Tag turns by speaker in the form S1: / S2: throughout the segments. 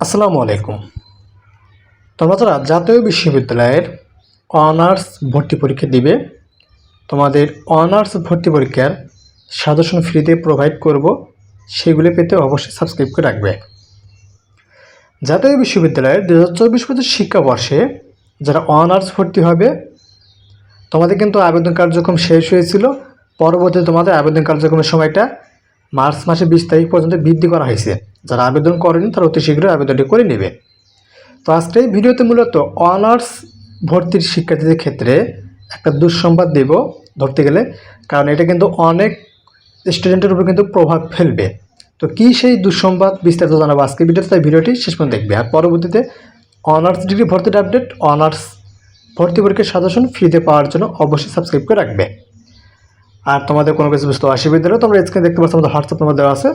S1: আসসালামু আলাইকুম। তোমরা যারা জাতীয় বিশ্ববিদ্যালয়ের অনার্স ভর্তি পরীক্ষা দিবে। তোমাদের অনার্স ভর্তি পরীক্ষার সাজেশন ফ্রিতে প্রোভাইড করব। সেগুলো পেতে অবশ্যই সাবস্ক্রাইব করে রাখবে। জাতীয় বিশ্ববিদ্যালয়ের দু হাজার চব্বিশ পঁচিশ শিক্ষাবর্ষে যারা অনার্স ভর্তি হবে, তোমাদের কিন্তু আবেদন কার্যক্রম শেষ হয়েছিল। পরবর্তীতে তোমাদের আবেদন কার্যক্রমের সময়টা মার্চ মাসে বিশ তারিখ পর্যন্ত বৃদ্ধি করা হয়েছে। যারা আবেদন করেনি, তারা অতি শীঘ্রই আবেদনটি করে নেবে। তো আজকে এই ভিডিওতে মূলত অনার্স ভর্তির শিক্ষার্থীদের ক্ষেত্রে একটা দুঃসংবাদ দেব ধরতে গেলে, কারণ এটা কিন্তু অনেক স্টুডেন্টের উপর কিন্তু প্রভাব ফেলবে। তো কী সেই দুঃসংবাদ বিস্তারিত জানাব আজকে ভিডিওতে, তাই ভিডিওটি শেষ পর্যন্ত দেখবে। আর পরবর্তীতে অনার্স ডিগ্রি ভর্তির আপডেট, অনার্স ভর্তি পরীক্ষার সাজেশন ফ্রিতে পাওয়ার জন্য অবশ্যই সাবস্ক্রাইব করে রাখবে। আর তোমাদের কোনো কিছু বুঝতে অসুবিধা হলে তোমরা স্ক্রিনে দেখতে পাচ্ছ, আমাদের হোয়াটসঅ্যাপ নাম্বার দেওয়া আছে।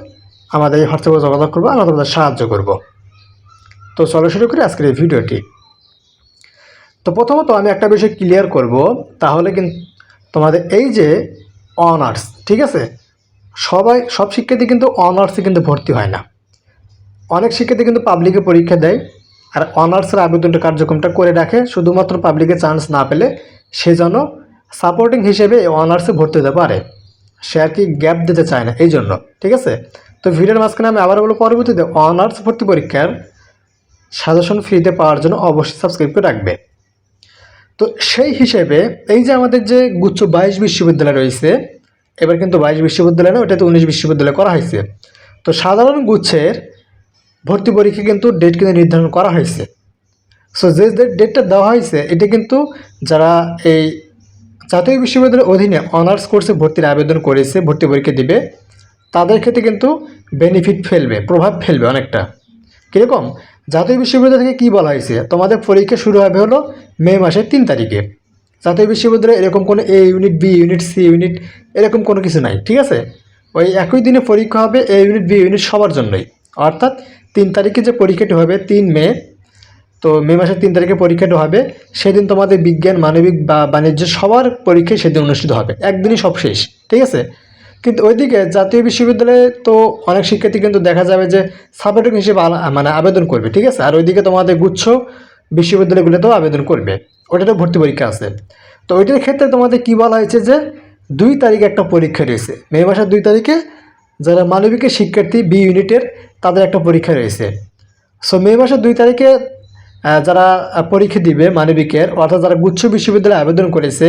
S1: আমাদের এই হোয়াটসঅ্যাপে যোগাযোগ করব আমরা তোমাদের সাহায্য করব। তো চলো শুরু করি আজকের এই ভিডিওটি। তো প্রথমত আমি একটা বিষয় ক্লিয়ার করব, তাহলে কিন্তু তোমাদের এই যে অনার্স ঠিক আছে? সবাই, সব শিক্ষার্থী কিন্তু অনার্সে কিন্তু ভর্তি হয় না। অনেক শিক্ষার্থী কিন্তু পাবলিকে পরীক্ষা দেয়, আর অনার্সের আবেদনটা কার্যক্রমটা করে রাখে, শুধুমাত্র পাবলিকে চান্স না পেলে সে যেন সাপোর্টিং হিসেবে অনার্সে ভর্তি হতে পারে। সে আর কি গ্যাপ দিতে চায় না এই জন্য ঠিক আছে? তো ভিডিওর মাঝখানে আমি আবার বলব, পরবর্তীতে অনার্স ভর্তি পরীক্ষার সাজেশন ফ্রিতে পাওয়ার জন্য অবশ্যই সাবস্ক্রাইব করে রাখবে। তো সেই হিসেবে এই যে আমাদের যে গুচ্ছ বাইশ বিশ্ববিদ্যালয় রয়েছে, এবার কিন্তু বাইশ বিশ্ববিদ্যালয় না ওটা তো উনিশ বিশ্ববিদ্যালয় করা হয়েছে। তো সাধারণ গুচ্ছের ভর্তি পরীক্ষা কিন্তু ডেট কিন্তু নির্ধারণ করা হয়েছে। সো যে ডেটটা দেওয়া হয়েছে, এটা কিন্তু যারা এই জাতীয় বিশ্ববিদ্যালয়ের অধীনে অনার্স কোর্সে ভর্তির আবেদন করেছে, ভর্তি পরীক্ষা দিবে তাদের ক্ষেত্রে কিন্তু বেনিফিট ফেলবে, প্রভাব ফেলবে অনেকটা। কীরকম? জাতীয় বিশ্ববিদ্যালয় থেকে কী বলা হয়েছে? তোমাদের পরীক্ষা শুরু হবে হলো মে মাসের তিন তারিখে। জাতীয় বিশ্ববিদ্যালয়ে এরকম কোনো A unit B unit C unit এরকম কোনো কিছু নাই, ঠিক আছে? ওই একই দিনে পরীক্ষা হবে এ ইউনিট বি ইউনিট সবার জন্যই। অর্থাৎ তিন তারিখে যে পরীক্ষাটি হবে তিন মে, তো মে মাসের তিন তারিখে পরীক্ষাটা হবে, সেদিন তোমাদের বিজ্ঞান, মানবিক বা বাণিজ্য সবার পরীক্ষায় সেদিন অনুষ্ঠিত হবে। একদিনই সব শেষ, ঠিক আছে? কিন্তু ওইদিকে জাতীয় বিশ্ববিদ্যালয়ে তো অনেক শিক্ষার্থী কিন্তু দেখা যাবে যে সাপোর্টিং হিসেবে মানে আবেদন করবে, ঠিক আছে? আর ওইদিকে তোমাদের গুচ্ছ বিশ্ববিদ্যালয়গুলোতেও আবেদন করবে। ওটাতেও ভর্তি পরীক্ষা আছে। তো ওইটার ক্ষেত্রে তোমাদের কি বলা হয়েছে যে দুই তারিখে একটা পরীক্ষা রয়েছে। মে মাসের দুই তারিখে যারা মানবিকের শিক্ষার্থী বি ইউনিটের তাদের একটা পরীক্ষা রয়েছে। সো মে মাসের দুই তারিখে যারা পরীক্ষা দিবে মানবিকের, অর্থাৎ যারা গুচ্ছ বিশ্ববিদ্যালয়ে আবেদন করেছে,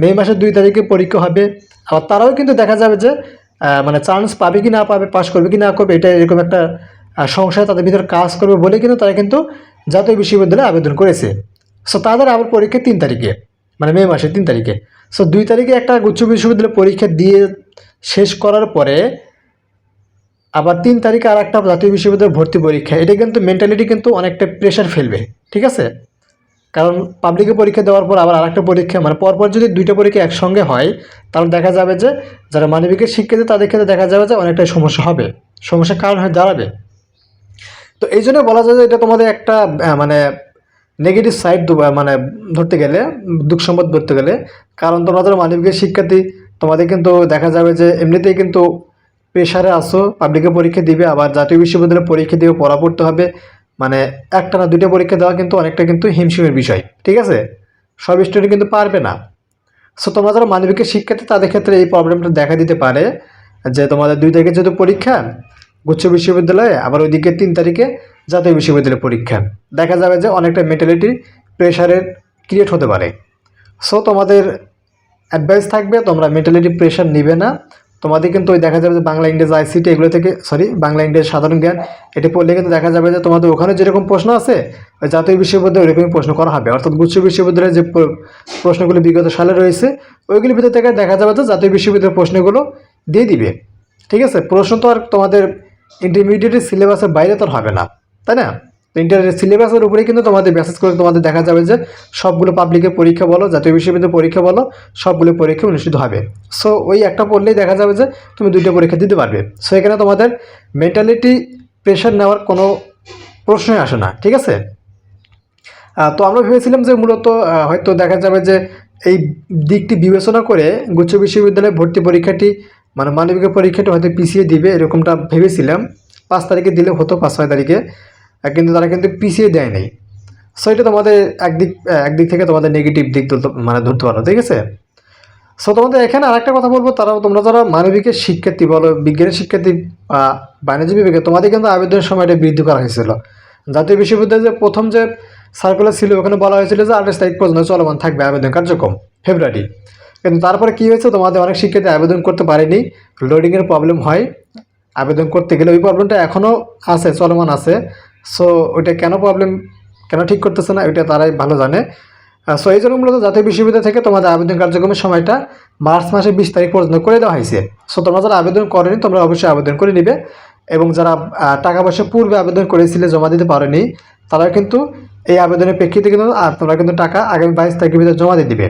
S1: মে মাসের দুই তারিখে পরীক্ষা হবে আবার তারাও কিন্তু দেখা যাবে যে মানে চান্স পাবে কি না পাবে পাস করবে কি না করবে, এটা এরকম একটা সংশয় তাদের ভিতরে কাজ করবে বলে কিন্তু তারা কিন্তু জাতীয় বিশ্ববিদ্যালয়ে আবেদন করেছে। সো তাদের আবার পরীক্ষা তিন তারিখে মানে মে মাসের তিন তারিখে। সো দুই তারিখে একটা উচ্চ বিশ্ববিদ্যালয় পরীক্ষা দিয়ে শেষ করার পরে আবার তিন তারিখে আর একটা জাতীয় বিশ্ববিদ্যালয়ের ভর্তি পরীক্ষা, এটা কিন্তু মেন্টালিটি কিন্তু অনেকটা প্রেশার ফেলবে, ঠিক আছে? কারণ পাবলিকে পরীক্ষা দেওয়ার পর আবার আরেকটা পরীক্ষা মানে পরপর যদি দুইটা পরীক্ষা একসঙ্গে হয়, তাহলে দেখা যাবে যে যারা মানবিকের শিক্ষিত তাদের ক্ষেত্রে দেখা যাবে যে অনেকটাই সমস্যা হবে। সমস্যার কারণ হয়ে দাঁড়াবে। তো এই জন্য বলা যায় যে এটা তোমাদের একটা মানে নেগেটিভ সাইড মানে ধরতে গেলে, দুঃখ সম্পদ ধরতে গেলে। কারণ তোমরা যারা মানবিকের শিক্ষার্থী, তোমাদের কিন্তু দেখা যাবে যে এমনিতেই কিন্তু প্রেশারে আসো পাবলিকে পরীক্ষা দিবে, আবার জাতীয় বিশ্ববিদ্যালয়ে পরীক্ষা দিয়ে পড়া পড়তে হবে। মানে একটা না দুইটা পরীক্ষা দেওয়া কিন্তু অনেকটা কিন্তু হিমশিমের বিষয়, ঠিক আছে? সব স্টুডেন্ট কিন্তু পারবে না। সো তোমরা যারা মানবিকের শিক্ষার্থী, তাদের ক্ষেত্রে এই প্রবলেমটা দেখা দিতে পারে যে তোমাদের দুই তারিখে যেহেতু পরীক্ষা, গুচ্ছ বিশ্ববিদ্যালয়ে, আবার ওইদিকে তিন তারিখে জাতীয় বিশ্ববিদ্যালয়ে পরীক্ষা। দেখা যাবে যে অনেকটা মেন্টালিটি প্রেশারের ক্রিয়েট হতে পারে। সো তোমাদের অ্যাডভাইস থাকবে, তোমরা মেন্টালিটি প্রেশার নিবে না। তোমাদের কিন্তু ওই দেখা যাবে যে বাংলা, ইংরেজি, আইসিটি এগুলো থেকে সরি বাংলা, ইংরেজি সাধারণ জ্ঞান, এটি পড়লে কিন্তু দেখা যাবে যে তোমাদের ওখানে যেরকম প্রশ্ন আছে, ওই জাতীয় বিশ্ববিদ্যালয়ে ওইরকমই প্রশ্ন করা হবে। অর্থাৎ গুচ্ছ বিশ্ববিদ্যালয়ের যে প্র- প্রশ্নগুলো বিগত সালে রয়েছে, ওইগুলির ভিতর থেকে দেখা যাবে যে জাতীয় বিশ্ববিদ্যালয়ের প্রশ্নগুলো দিয়ে দিবে। ঠিক আছে? প্রশ্ন তো আর তোমাদের ইন্টারমিডিয়েটের সিলেবাসের বাইরে তো হবে না। তাই না? তো ইন্টার সিলেবাসের উপরেই কিন্তু তোমাদের মেসেজ করে তোমাদের দেখা যাবে যে সবগুলো পাবলিকের পরীক্ষা বলো, জাতীয় বিশ্ববিদ্যালয়ের পরীক্ষা বলো, সবগুলো পরীক্ষা অনুষ্ঠিত হবে। সো ওই একটা পড়লেই দেখা যাবে যে তুমি দুইটা পরীক্ষা দিতে পারবে। সো এখানে তোমাদের মেন্টালিটি প্রেশার নেওয়ার কোনো প্রশ্নই আসে না, ঠিক আছে? তো আমরা ভেবেছিলাম যে মূলত হয়তো দেখা যাবে যে এই দিকটি বিবেচনা করে গুচ্ছ বিশ্ববিদ্যালয়ে ভর্তি পরীক্ষাটি মানে মানবিকের পরীক্ষাটি হয়তো পিছিয়ে দিবে, এরকমটা ভেবেছিলাম। পাঁচ তারিখে দিলে হতো, পাঁচ, ছয় তারিখে। কিন্তু তারা কিন্তু পিছিয়ে দেয় নাই। সো এটা তোমাদের একদিক একদিক থেকে তোমাদের নেগেটিভ দিক মানে ধরতে পারো, ঠিক আছে? সো তোমাদের এখানে আরেকটা কথা বলব তারা তোমরা যারা মানবিকের শিক্ষার্থী বলো, বিজ্ঞানের শিক্ষার্থী বাণিজ্য বিভাগে তোমাদের কিন্তু আবেদনের সময়টা বৃদ্ধি করা হয়েছিল। জাতীয় বিশ্ববিদ্যালয়ে যে প্রথম যে সার্কুলার ছিল, ওখানে বলা হয়েছিল যে আঠাশ তারিখ পর্যন্ত চলমান থাকবে আবেদন কার্যক্রম ফেব্রুয়ারি কিন্তু তারপরে কী হয়েছে, তোমাদের অনেক শিক্ষার্থী আবেদন করতে পারেনি লোডিংয়ের প্রবলেম হয়। আবেদন করতে গেলে ওই প্রবলেমটা এখনও আছে, চলমান আছে। সো ওইটা কেন প্রবলেম কেন ঠিক করতেছে না, ওইটা তারাই ভালো জানে। সো এই জন্য মূলত জাতীয় বিশ্ববিদ্যালয় থেকে তোমাদের আবেদন কার্যক্রমের সময়টা মার্চ মাসের বিশ তারিখ পর্যন্ত করে দেওয়া হয়েছে। সো তোমরা যারা আবেদন করেনি, তোমরা অবশ্যই আবেদন করে নিবে এবং যারা টাকা পয়সা পূর্বে আবেদন করেছিলে, জমা দিতে পারেনি তারা কিন্তু এই আবেদনের প্রেক্ষিতে কিন্তু, আর তোমরা কিন্তু টাকা আগামী বাইশ তারিখের ভিতরে জমা দিয়ে দিবে।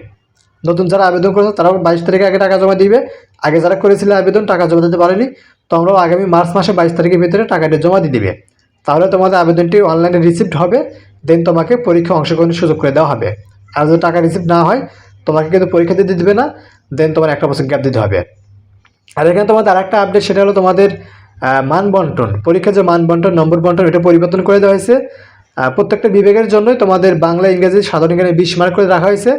S1: নতুন যারা আবেদন করেছে, তারাও বাইশ তারিখে আগে টাকা জমা দিবে। আগে যারা করেছিলে আবেদন, টাকা জমা দিতে পারেনি, তোমরাও আগামী মার্চ মাসে বাইশ তারিখের ভিতরে টাকাটা জমা দিয়ে দিবে। তাহলে তোমাদের আবেদনটি অনলাইনে রিসিভড হবে দেন তোমাকে পরীক্ষা অংশগ্রহণের সুযোগ করে দেওয়া হবে। আর যদি টাকা রিসিভ না হয়, তোমাকে কিন্তু পরীক্ষা দিতে দিবে না দেন তোমার একটা বছর গ্যাপ দিতে হবে। আর এখানে তোমাদের আরেকটা আপডেট সেটা হলো তোমাদের মান বন্টন পরীক্ষার যে মান বন্টন নম্বর বন্টন, এটা পরিবর্তন করে দেওয়া হয়েছে। প্রত্যেকটা বিভাগের জন্যই তোমাদের বাংলা, ইংরেজি, সাধারণ জ্ঞানে বিশ মার্ক করে রাখা হয়েছে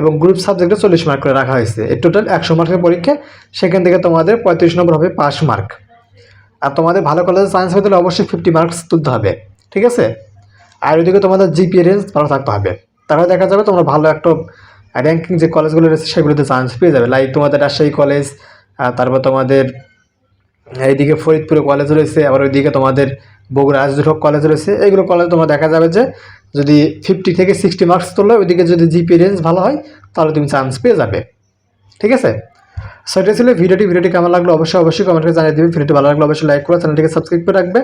S1: এবং গ্রুপ সাবজেক্টে চল্লিশ মার্ক করে রাখা হয়েছে। এই টোটাল একশো মার্কের পরীক্ষা, সেখান থেকে তোমাদের পঁয়ত্রিশ নম্বর হবে পাঁচ মার্ক আর তোমাদের ভালো কলেজে সায়েন্স পেতে হলে অবশ্যই ফিফটি মার্কস তুলতে হবে, ঠিক আছে? আর ওইদিকে তোমাদের জিপিএ রেঞ্জ ভালো থাকতে হবে। তাহলে দেখা যাবে তোমরা ভালো একটা র্যাঙ্কিং যে কলেজগুলো রয়েছে সেগুলোতে চান্স পেয়ে যাবে। লাইক তোমাদের রাজশাহী কলেজ তারপর তোমাদের এইদিকে ফরিদপুরে কলেজ রয়েছে, আবার ওইদিকে তোমাদের বগুড়া আজদুল কলেজ রয়েছে। এইগুলো কলেজ তোমার দেখা যাবে যে, যদি ফিফটি থেকে সিক্সটি মার্কস তোলো ওইদিকে যদি জিপি রেঞ্জ ভালো হয়, তাহলে তুমি চান্স পেয়ে যাবে। ঠিক আছে? সো এটা ছিল ভিডিওটি। ভিডিওটি কেমন লাগল অবশ্যই অবশ্যই কমেন্ট জানিয়ে দেবে। ভিডিওটি ভালো লাগল অবশ্যই লাইক করে চ্যানেলটিকে সাবস্ক্রাইব করে রাখবে।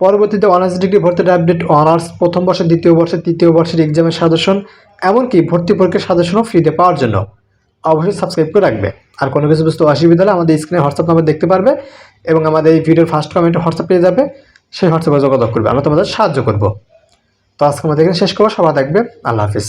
S1: পরবর্তীতে অনার্স ডিগ্রি ভর্তির আপডেট অনার্স প্রথম বর্ষের দ্বিতীয় বর্ষের তৃতীয় বর্ষের এক্সামের সাজেশন এমনকি ভর্তি পরীক্ষার সাজেশনও ফ্রিতে পাওয়ার জন্য। অবশ্যই সাবস্ক্রাইব করে রাখবে। আর কোনো কিছু বুঝতে অসুবিধা হলে আমাদের স্ক্রিনে হোয়াটসঅ্যাপ নাম্বার দেখতে পারবে এবং আমাদের এই ভিডিওর ফার্স্ট কমেন্টে হোয়াটসঅ্যাপ পেয়ে যাবে। সেই হোয়াটসঅ্যাপে যোগাযোগ করবে। আমরা তোমাদের সাহায্য করব। তো আজকে আমাদের এখানে শেষ করব। সবাই দেখবে। আল্লাহ হাফিজ।